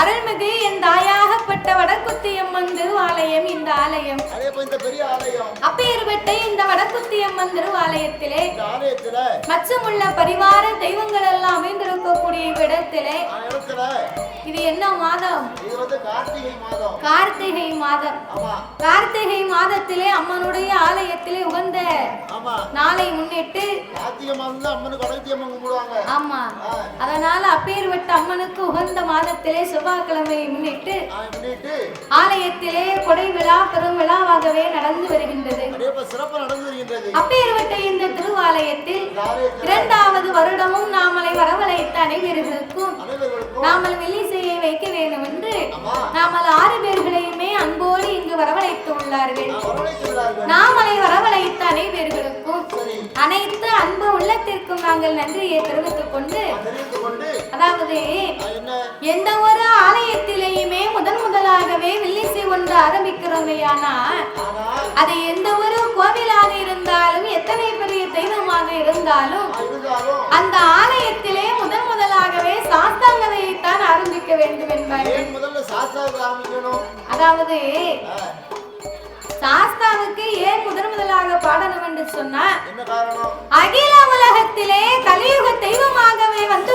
அருள்மிகு என் தாயா அப்பேற்பட்ட வடக்குத்தியம்மன் திருவாலயம் இந்த ஆலயம். அப்பேற்பட்ட இந்த வடக்குத்தியம்மன் திருவாலயத்திலே மச்சமுள்ள பரிவார தெய்வங்கள் எல்லாம் அமைந்திருக்கக்கூடிய இடத்திலே. இது என்ன மாதம்? கார்த்திகை மாதம். கார்த்திகை மாதத்திலே அம்மனுடைய ஆலயத்திலே உகந்த நாளை முன்னிட்டு ஆமா. அதனால அப்பேற்பட்ட அம்மனுக்கு உகந்த மாதத்திலே செவ்வாய்க்கிழமையை முன்னிட்டு கட்டிட்டு ஆலயத்திலே கொடை விழா பெரும் நடந்து வருகின்றது. சிறப்பு இந்த திருவாலயத்தில் இரண்டாவது வருடமும் நாமளை வரவழைத்த அனைவர்களுக்கும் நாமல் வெள்ளிசையை வைக்க வேண்டும் என்று நாமல் ஆறு பேர்களையுமே அன்போடு இங்கு வரவழைத்து உள்ளார்கள். நாமலை வரவழைத்த அனைவர்களுக்கும் அனைத்து அன்பு உள்ளத்திற்கும் நாங்கள் நன்றியை தெரிவித்துக் கொண்டு அதாவது எந்த ஒரு ஆலயத்திலேயுமே முதன் முதலாகவே வில்லிசை ஒன்று ஆரம்பிக்கிறோம் அது எந்த ஒரு கோவிலாக இருந்தாலும் எத்தனை பெரிய தெய்வமாக இருந்தாலும் அந்த ஆலயத்திலே முதன் முதலாகவே சாஸ்தாங்கதையைத்தான் ஆரம்பிக்க வேண்டும் என்பார்கள். அதாவது சாஸ்தாவுக்கு ஏன் முதன் முதலாக பாடணும் என்று சொன்னா என்ன காரணம்? அகில உலகத்திலே கலியுக தெய்வமாகவே வந்து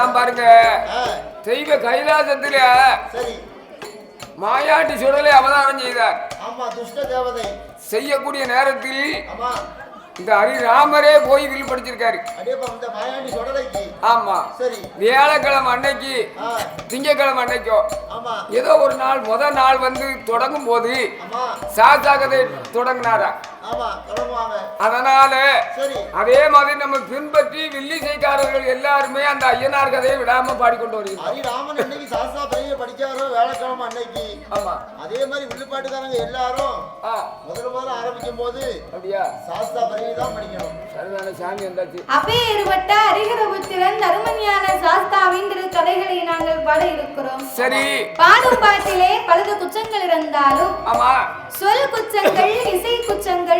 அதான் பாருங்க. தெய்வ கைலாசத்துல மாயாட்டி சுடலை அவதாரம் செய்தார். செய்யக்கூடிய நேரத்தில் இந்த ஹரிராமரே போய் வில் படிச்சிருக்காரு ஆமா. சரி. வியாழக்கிழமை அன்னைக்கு திங்கக்கிழமை அன்னைக்கோ ஏதோ ஒரு நாள் முத நாள் வந்து தொடங்கும் போது சாசாகதை தொடங்கினாரா? அதனால சரி. அதே மாதிரி நம்ம பின்பற்றி வில்லிசைக்காரர்கள் எல்லாருமே அந்த ஐயனார் கதையை விடாம பாடிக்கொண்டு வருகிறோம். சாஸ்தா பிறவியை படிச்சாரோ வேலைக்கிழமை அன்னைக்கு. ஆமா. அதே மாதிரி வில்லுப்பாட்டுக்காரங்க எல்லாரும் முதல்ல முதல்ல ஆரம்பிக்கும் போது அப்படியா? சாஸ்தா பிறவி தான் படிக்கணும். சரிதான சாமி வந்தாச்சு. அப்பேற்பட்ட அரிகரபுத்திரன் தர்மஞான சாஸ்தாவின் திரு கதைகளை நாங்கள் பாட இருக்கிறோம். சரி. பாடும் பாட்டிலே பலது குச்சங்கள் இருந்தாலும் ஆமா. சொல் குச்சங்கள் இசை குச்சங்கள்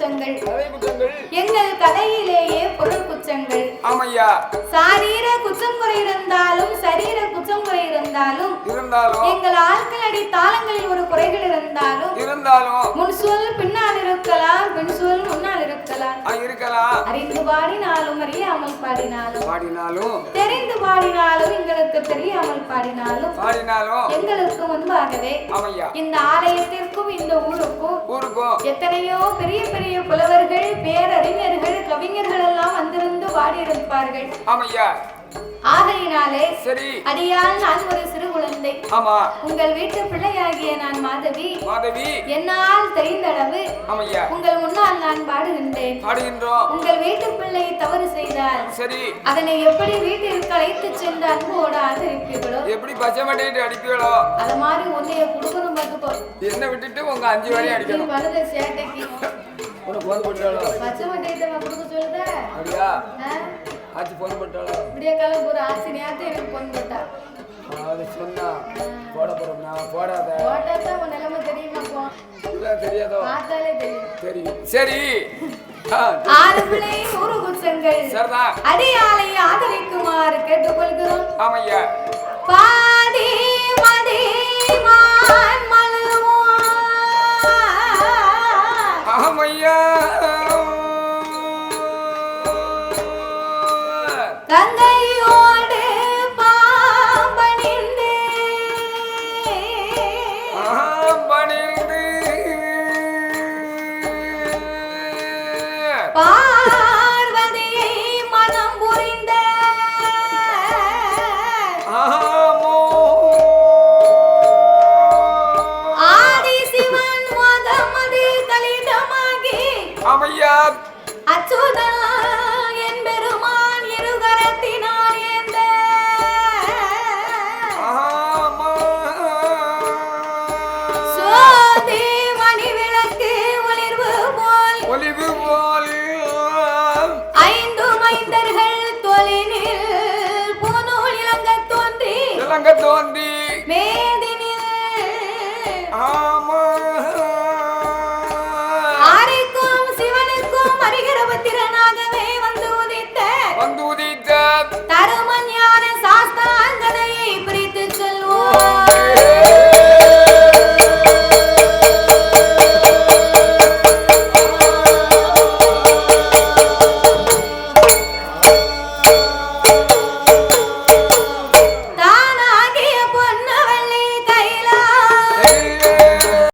குற்றங்கள் எங்கள் கதையிலேயே பொருள் குச்சங்கள் ஆமையா? சாரீர குச்சம் குறை இருந்தாலும் சரீர குச்சம் குறை இருந்தாலும் இருந்தாலும் எங்கள் ஆட்கள் அடி தாளங்களில் ஒரு குறைகள் இருந்தாலும் இருந்தாலும் முன் சொல் பின்னால் இருக்கலாம் பின் சொல் முன்னால் இருக்கலாம். இருக்கலாம். அறிந்து பாடினாலும் அறியாமல் பாடினாலும் பாடினாலும் தெரிந்து பாடினாலும் எங்களுக்கு தெரியாமல் பாடினாலும் பாடினாலும் எங்களுக்கு முன்பாகவே இந்த ஆலயத்திற்கும் இந்த ஊருக்கும் ஊருக்கும் எத்தனையோ பெரிய பெரிய புலவர்கள் பேரறிஞர்கள் கவிஞர்கள் எல்லாம் வந்திருந்து பாடியிருப்பார்கள். ஆமையா? ஆகையினாலே சரி. அடியால் நான் ஒரு சிறு குழந்தை. ஆமா. உங்கள் வீட்டு பிள்ளையாகிய நான் மாதவி. மாதவி. என்னால் தெரிந்தளவு ஆமையா? உங்கள் முன்னால் நான் பாடுகின்றேன். பாடுகின்றோம். உங்கள் வீட்டு பிள்ளை தவறு செய்தால் சரி. அதனை எப்படி வீட்டிற்கு அழைத்து சென்று அன்போடு ஆதரிப்பீர்களோ எப்படி பச்சை மட்டையிட்டு அடிப்பீங்களோ? அத மாதிரி உன்னைய கொடுக்கணும் பார்த்துக்கோ. என்ன விட்டுட்டு உங்க அஞ்சு வரையும் அடிக்கணும். சேட்டைக்கு உனக்கு போன் போட்டாளோ பச்சை மட்டையிட்ட கொடுக்க சொல்லுத. அப்படியா? ஆ? ஆச்சு போன் போட்டாளோ விடிய காலம் ஒரு ஆசை நேரத்தை எனக்கு போட்டா அது சொன்னா போட போறோம் நான் போடாத. உன் நிலைமை தெரியுமா போ. தெரியாதோ? பார்த்தாலே தெரியும். தெரியும். சரி. ஆ, ஆறு பிள்ளை நூறு குச்சங்கள் சரிதான் அடியாலை ஆதரிக்குமாறு கேட்டுக்கொள்கிறோம். ஆமையா. பாதி மதி மான் மழுவான். ஆமையா Me.